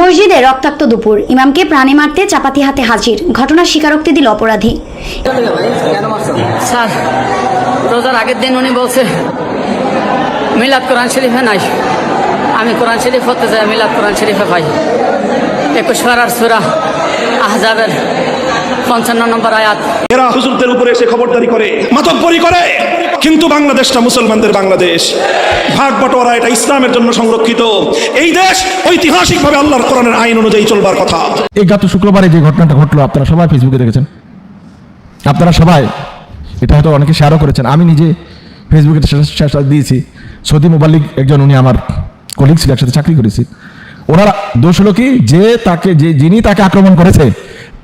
মসজিদে রক্তাক্ত দুপুর। ইমামকে প্রাণে মারতে চাপাতি হাতে হাজির। ঘটনার স্বীকারোক্তি দিল অপরাধী। স্যার রোজার আগের দিন উনি বলছে মিলাদ কোরআন শরীফে নাই। আমি কোরআন শরীফ হতে যাই মিলাদ কোরআন শরীফে পাই। একুশ পাড়ার সুরা আহজাবের পঞ্চান্ন নম্বর আয়াত। এরা হুজুরদের উপরে এসে খবরদারি করে মাতব্বরি করে। কিন্তু বাংলাদেশটা মুসলমানদের বাংলাদেশ। ভাগ বটোয়ারা এটা ইসলামের জন্য সংরক্ষিত। এই দেশ ঐতিহাসিকভাবে আল্লাহর কোরআনের আইন অনুযায়ী চলবার কথা। এই গত শুক্রবারে যে ঘটনাটা ঘটলো আপনারা সবাই ফেসবুকে দেখেছেন? আপনারা সবাই এটা হয়তো অনেকে শেয়ারও করেছেন। আমি নিজে ফেসবুকে শেয়ার দিয়েছি। সৌদি মোবাল্লিক একজন উনি আমার কলিগ ছিল একসাথে চাকরি করেছি। ওনার দোষ হলো কি? যে তাকে যে যিনি তাকে আক্রমণ করেছে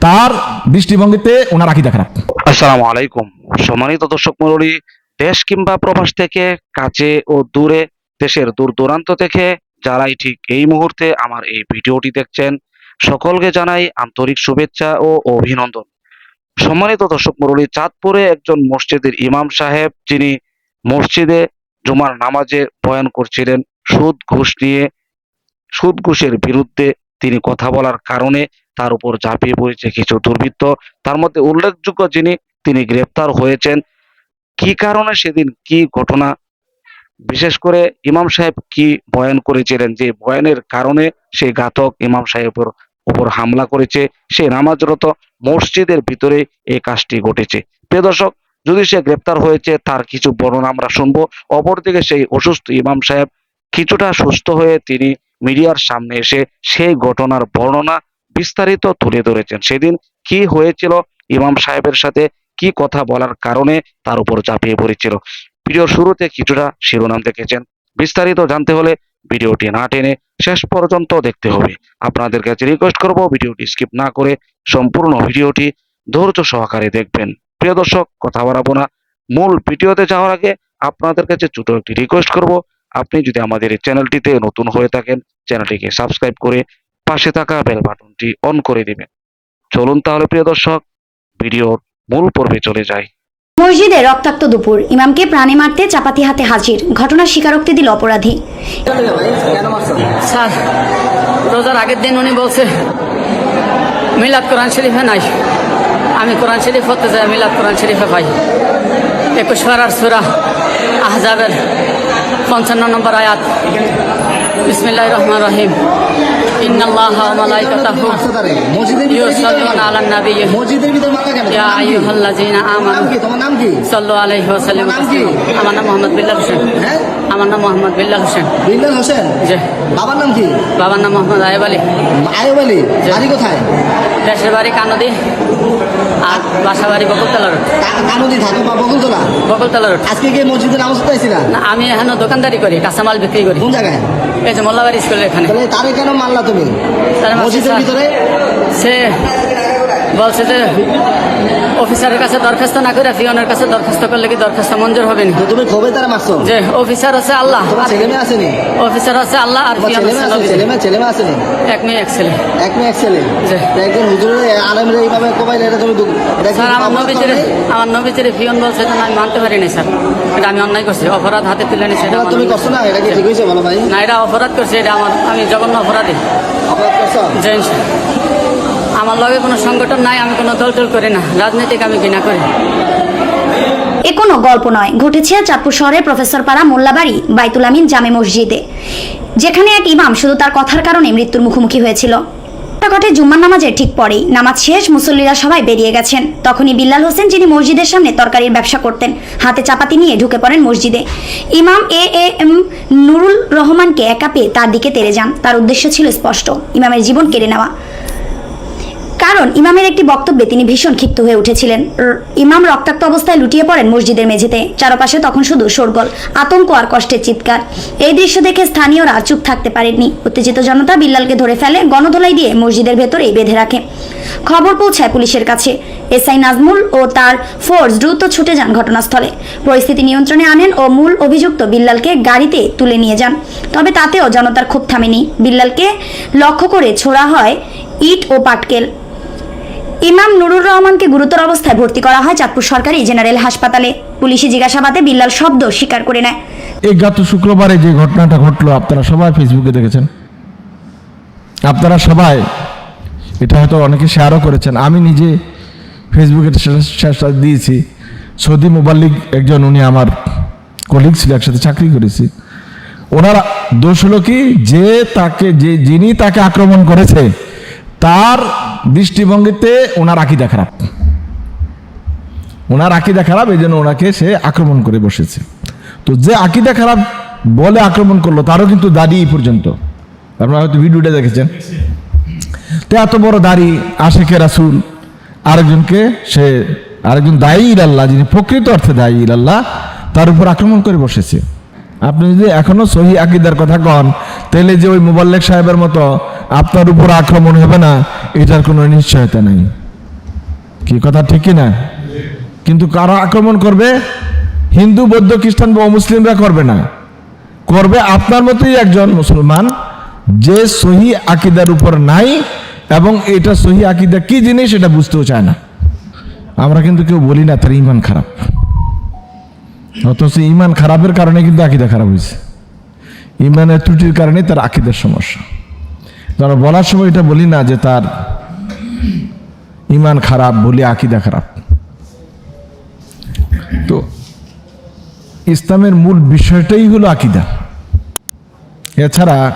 তার দৃষ্টিভঙ্গিতে ওনার আকিদা খারাপ। আসসালামু আলাইকুম। সম্মানিত দর্শক মণ্ডলী দেশ কিংবা প্রবাস থেকে কাছে ও দূরে, দেশের দূর দূরান্ত থেকে যারাই ঠিক এই মুহূর্তে আমার এই ভিডিওটি দেখছেন, সকলকে জানাই আন্তরিক শুভেচ্ছা ও অভিনন্দন। সম্মানিত দর্শক মণ্ডলী, চাঁদপুরে একজন মসজিদের ইমাম সাহেব, যিনি মসজিদে জুমার নামাজে বয়ান করছিলেন, সুদ ঘুষ নিয়ে, সুদ ঘুষের বিরুদ্ধে তিনি কথা বলার কারণে তার উপর ঝাঁপিয়ে পড়েছে কিছু দুর্বৃত্ত। তার মধ্যে উল্লেখযোগ্য যিনি, তিনি গ্রেপ্তার হয়েছেন কি কারণে সেদিন কি ঘটনা? বিশেষ করে ইমাম সাহেব কি বয়ান করেছিলেন যে বয়ানের কারণে সেই ঘাতক ইমাম সাহেবের উপর হামলা করেছে, সে নামাজরত মসজিদের ভিতরে এই কাজটি ঘটেছে। প্রিয় যদি সে গ্রেপ্তার হয়েছে, তার কিছু বর্ণনা আমরা শুনব। অপরদিকে সেই অসুস্থ ইমাম সাহেব কিছুটা সুস্থ হয়ে তিনি মিডিয়ার সামনে এসে সেই ঘটনার বর্ণনা বিস্তারিত তুলে ধরেছেন। সেদিন কি হয়েছিল ইমাম সাহেবের সাথে? কি কথা বলার কারণে তার উপর চাপিয়ে পড়েছিল। ভিডিওর শুরুতে কিছুটা শিরোনাম দেখেছেন। বিস্তারিত জানতে হলে ভিডিওটি না টেনে শেষ পর্যন্ত দেখতে হবে। আপনাদের কাছে রিকোয়েস্ট করব ভিডিওটি স্কিপ না করে সম্পূর্ণ ভিডিওটি ধৈর্য সহকারে দেখবেন। প্রিয় দর্শক, কথা বাড়াবো না। মূল ভিডিওতে যাওয়ার আগে আপনাদের কাছে ছোট একটি রিকোয়েস্ট করব। আপনি যদি আমাদের এই চ্যানেলটিতে নতুন হয়ে থাকেন, চ্যানেলটিকে সাবস্ক্রাইব করে পাশে থাকা বেল বাটনটি অন করে দিবেন। চলুন তাহলে প্রিয় দর্শক, ভিডিওর মূল পর্বে চলে যাই। মসজিদে রক্তাক্ত দুপুর। ইমামকে প্রাণে মারতে চাপাতি হাতে হাজির। ঘটনার স্বীকারোক্তি দিল অপরাধী। স্যার রোজার আগের দিন উনি বলছে মিলাদ কোরআন শরীফে নাই। আমি কোরআন শরীফ হতে যাই মিলাদ কোরআন শরীফে পাই। একুশ পাড়ার সুরা আহজাবের পঞ্চান্ন নম্বর আয়াত। বিসমিল্লাহ রহমান রহিম। কি কি? কি? কি? আমার নাম মোহাম্মদ বিল্লাল হোসেন। হ্যাঁ? আমার নাম মোহাম্মদ বিল্লাল হোসেন। বিল্লাল হোসেন? জি। বাবার নাম কি? বাবার নাম মোহাম্মদ আয়েব আলী। আয়ব আলী। বাড়ি কোথায়? দেশের বাড়ি কানদি। আর বাসা বাড়ি বকুলতলা রোড। কা- কানুদি থাকো বা বকুলতলা? বকুলতলা রোড। আজকে গিয়ে মসজিদে নামাজ পড়তে না আমি এখানে দোকানদারি করি কাঁচামাল বিক্রি করি। কোন জায়গায়? এই যে মোল্লাবাড়ি স্কুলের এখানে। তাহলে তারে কেন মারলা তুমি মসজিদের ভিতরে? সে বলছে যে অফিসারের কাছে দরখাস্ত না করে ফিওনের কাছে দরখাস্ত করলে কি দরখাস্ত মঞ্জুর হবে না তুমি ক্ষোভে তারা মারছো? যে অফিসার হচ্ছে আল্লাহ ছেলে মেয়ে আসেনি অফিসার হচ্ছে আল্লাহ আর পিয়ন ছেলে মেয়ে আছে। ছেলে মেয়ে আসেনি এক মেয়ে এক ছেলে। এক মেয়ে এক ছেলে? একজন হুজুরের আলমের এইভাবে কোবাইলে এটা তুমি স্যার আমার নবীজিরে? আমার নবীজিরে ফিওন বলছে যে না, আমি মানতে পারি না স্যার। এটা আমি অন্যায় করছি অপরাধ হাতে তুলে নিছি এটা তুমি। করছ না? এটা কি ঠিক হয়েছে বলো ভাই? না এটা অপরাধ করছে এটা আমার আমি জঘন্য অপরাধী। অপরাধ করছ? যে আমার লগে কোনো সংগঠন নাই, আমি কোনো দল করি না, রাজনীতিক আমি ঘৃণা করি। এ কোনো গল্প নয়, ঘটেছে চাঁদপুর শহরের প্রফেসর পাড়া মোল্লাবাড়ি, বাইতুল আমিন জামে মসজিদে, যেখানে এক ইমাম শুধু তার কথার কারণে মৃত্যুর মুখোমুখি হয়েছিল। ঘটে জুম্মার নামাজের ঠিক পরেই, নামাজ শেষ, মুসল্লিরা সবাই বেরিয়ে গেছেন। তখনই বিল্লাল হোসেন, যিনি মসজিদের সামনে তরকারির ব্যবসা করতেন, হাতে চাপাতি নিয়ে ঢুকে পড়েন মসজিদে। ইমাম এ এ এম নুরুল রহমানকে একা পেয়ে তার দিকে তেড়ে যান। তার উদ্দেশ্য ছিল স্পষ্ট, ইমামের জীবন কেড়ে নেওয়া। কারণ ইমামের একটি বক্তব্যে তিনি ভীষণ ক্ষিপ্ত হয়ে উঠেছিলেন। ইমাম রক্তাক্ত অবস্থায় লুটিয়ে পড়েন মসজিদের মেঝেতে। চারপাশে তখন শুধু শোরগোল, আতঙ্ক আর কষ্টের চিৎকার। এই দৃশ্য দেখে স্থানীয়রা চুপ থাকতে পারেননি। উত্তেজিত জনতা বিল্লালকে ধরে ফেলে গণধোলাই দিয়ে মসজিদের ভেতরেই বেঁধে রাখে। খবর পৌঁছায় পুলিশের কাছে। এসআই নাজমুল ও তার ফোর্স দ্রুত ছুটে যান ঘটনাস্থলে। পরিস্থিতি নিয়ন্ত্রণে আনেন ও মূল অভিযুক্ত বিল্লালকে গাড়িতে তুলে নিয়ে যান। তবে তাতেও জনতার ক্ষোভ থামেনি। বিল্লালকে লক্ষ্য করে ছোড়া হয় ইট ও পাটকেল। ইমাম নুরুর রহমানকে গুরুতর অবস্থায় ভর্তি করা হয় চাঁদপুর সরকারি জেনারেল হাসপাতালে। পুলিশি জিজ্ঞাসাবাদে বিল্লাল শব্দ স্বীকার করে নেয়। এই গত শুক্রবারে যে ঘটনাটা ঘটলো, আপনারা সবাই ফেসবুকে দেখেছেন। আপনারা সবাই, এটা হয়তো অনেকে শেয়ারও করেছেন। আমি নিজে ফেসবুকে শেয়ার দিয়েছি। সৌদি মোবাল্লিক একজন, উনি আমার কলিগ ছিল, একসাথে চাকরি করেছি। ওনার দোষ হলো কি? যে তাকে, যে যিনি তাকে আক্রমণ করেছে তার দৃষ্টিভঙ্গিতে ওনার আকিদা খারাপ। ওনার আকিদা খারাপ এই জন্য ওনাকে সে আক্রমণ করে বসেছে। তো যে আকিদা খারাপ বলে আক্রমণ করল, তারও কিন্তু দাড়ি এই পর্যন্ত। আপনারা হয়তো ভিডিওটা দেখেছেন। তো এত বড় দাড়ি আশেখে রাসুল, আরেকজনকে সে, আরেকজন দায়ী ইলাল্লাহ, যিনি প্রকৃত অর্থে দায়ী ইলাল্লাহ, তার উপর আক্রমণ করে বসেছে। আপনি যদি এখনও সহি আকিদার কথা কন, তাহলে যে ওই মোবাল্লেক সাহেবের মতো আপনার উপর আক্রমণ হবে না, এটার কোনো নিশ্চয়তা নেই। কি কথা ঠিক না কিন্তু কারা আক্রমণ করবে? হিন্দু, বৌদ্ধ, খ্রিস্টান বা মুসলিমরা করবে না। করবে আপনার মতোই একজন মুসলমান যে সহি আকিদার উপর নাই এবং এটা সহি আকিদা কি জিনিস এটা বুঝতেও চায় না। আমরা কিন্তু কেউ বলি না তার ইমান খারাপ। অথচ ইমান খারাপের কারণে কিন্তু আকিদা খারাপ হয়েছে। ইমানের ত্রুটির কারণে তার আকিদার সমস্যা। আমরা বলার সময় এটা বলি না যে তার ইমান খারাপ বলি আকিদা খারাপ। তো ইসলামের মূল বিষয়টাই হলো আকিদা। এছাড়া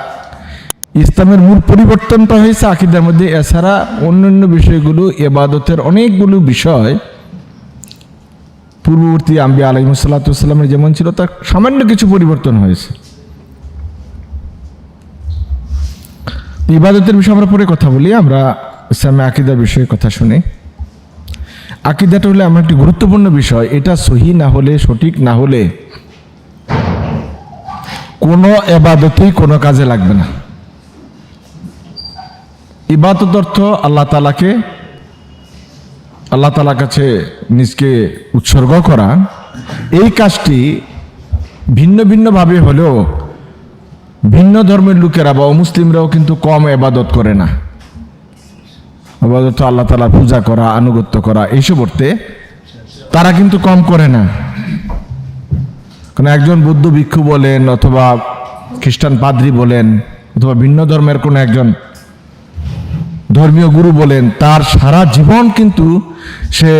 ইসলামের মূল পরিবর্তনটা হয়েছে আকিদার মধ্যে। এছাড়া অন্যান্য বিষয়গুলো, এবাদতের অনেকগুলো বিষয় পূর্ববর্তী আম্বি আলাইমসাল্লাতামের যেমন ছিল, তার সামান্য কিছু পরিবর্তন হয়েছে। ইবাদতের বিষয়ে আমরা পরে কথা বলি, আমরা ইসলামে আকিদার বিষয়ে কথা শুনি। আকিদাটা হলে আমার একটি গুরুত্বপূর্ণ বিষয়, এটা সহি না হলে, সঠিক না হলে কোনো এবাদতেই কোনো কাজে লাগবে না। ইবাদত অর্থ আল্লাহ তালাকে আল্লাহ তালার কাছে নিজকে উৎসর্গ করা, এই কাজটি ভিন্ন ভিন্নভাবে হলেও ভিন্ন ধর্মের লোকেরা বা অমুসলিমরাও কিন্তু কম এবাদত করে না। আপাতত আল্লাহ তালা পূজা করা, আনুগত্য করা, এইসব অর্থে তারা কিন্তু কম করে না। কারণ একজন বৌদ্ধ ভিক্ষু বলেন অথবা খ্রিস্টান পাদ্রি বলেন অথবা ভিন্ন ধর্মের কোনো একজন ধর্মীয় গুরু বলেন, তার সারা জীবন কিন্তু সে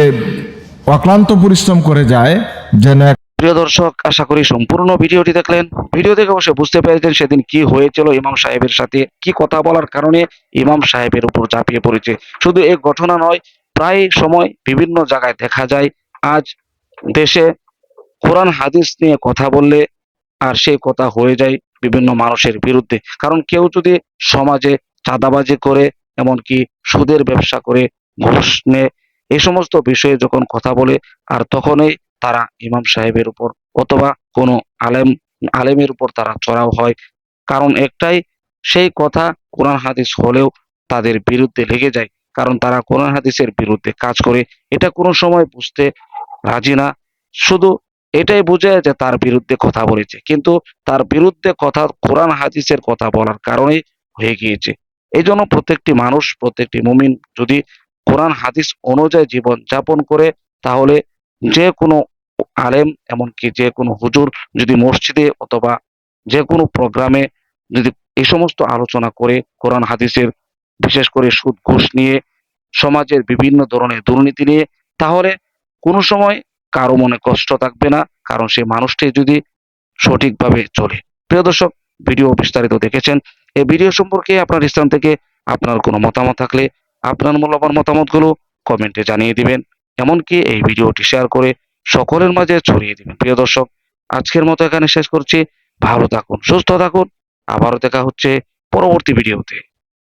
অক্লান্ত পরিশ্রম করে যায়, যেন প্রিয় দর্শক, আশা করি সম্পূর্ণ ভিডিওটি দেখলেন। ভিডিও দেখে অবশ্যই বুঝতে পেরেছেন সেদিন কি হয়েছিল ইমাম সাহেবের সাথে, কি কথা বলার কারণে ইমাম সাহেবের উপর ঝাঁপিয়ে পড়েছে। শুধু এই ঘটনা নয়, প্রায় সময় বিভিন্ন জায়গায় দেখা যায়, আজ দেশে কোরআন, হাদিস নিয়ে কথা বললে আর সেই কথা হয়ে যায় বিভিন্ন মানুষের বিরুদ্ধে। কারণ কেউ যদি সমাজে চাঁদাবাজি করে এমনকি সুদের ব্যবসা করে ঘুষ নেয়। এই সমস্ত বিষয়ে যখন কথা বলে, আর তখনই তারা ইমাম সাহেবের উপর অথবা কোনো আলেম, আলেমের উপর তারা চড়াও হয়। কারণ একটাই, সেই কথা কোরআন হাদিস হলেও তাদের বিরুদ্ধে লেগে যায়। কারণ তারা কোরআন হাদিসের বিরুদ্ধে কাজ করে। এটা কোনো সময় বুঝতে রাজি না। শুধু এটাই বোঝায় যে তার বিরুদ্ধে কথা বলেছে। কিন্তু তার বিরুদ্ধে কথা, কোরআন হাদিসের কথা বলার কারণেই হয়ে গিয়েছে। এই জন্য প্রত্যেকটি মানুষ, প্রত্যেকটি মুমিন যদি কোরআন, হাদিস অনুযায়ী জীবন যাপন করে, তাহলে যে কোনো আলেম, এমনকি যে কোনো হুজুর যদি মসজিদে অথবা যে কোনো প্রোগ্রামে যদি এই সমস্ত আলোচনা করে, কোরআন, হাদিসের বিশেষ করে সুদ, ঘুষ নিয়ে, সমাজের বিভিন্ন ধরনের দুর্নীতি নিয়ে, তাহলে কোনো সময় কারও মনে কষ্ট থাকবে না, কারণ সেই মানুষটি যদি সঠিকভাবে চলে। প্রিয় দর্শক, ভিডিও বিস্তারিত দেখেছেন এই ভিডিও সম্পর্কে আপনার স্থান থেকে আপনার কোনো মতামত থাকলে আপনার মূল্যবান মতামতগুলো কমেন্টে জানিয়ে দিবেন। এমনকি এই ভিডিওটি শেয়ার করে সকলের মাঝে ছড়িয়ে দিবেন। প্রিয় দর্শক, আজকের মতো এখানে শেষ করছি। ভালো থাকুন, সুস্থ থাকুন। আবারও দেখা হচ্ছে পরবর্তী ভিডিওতে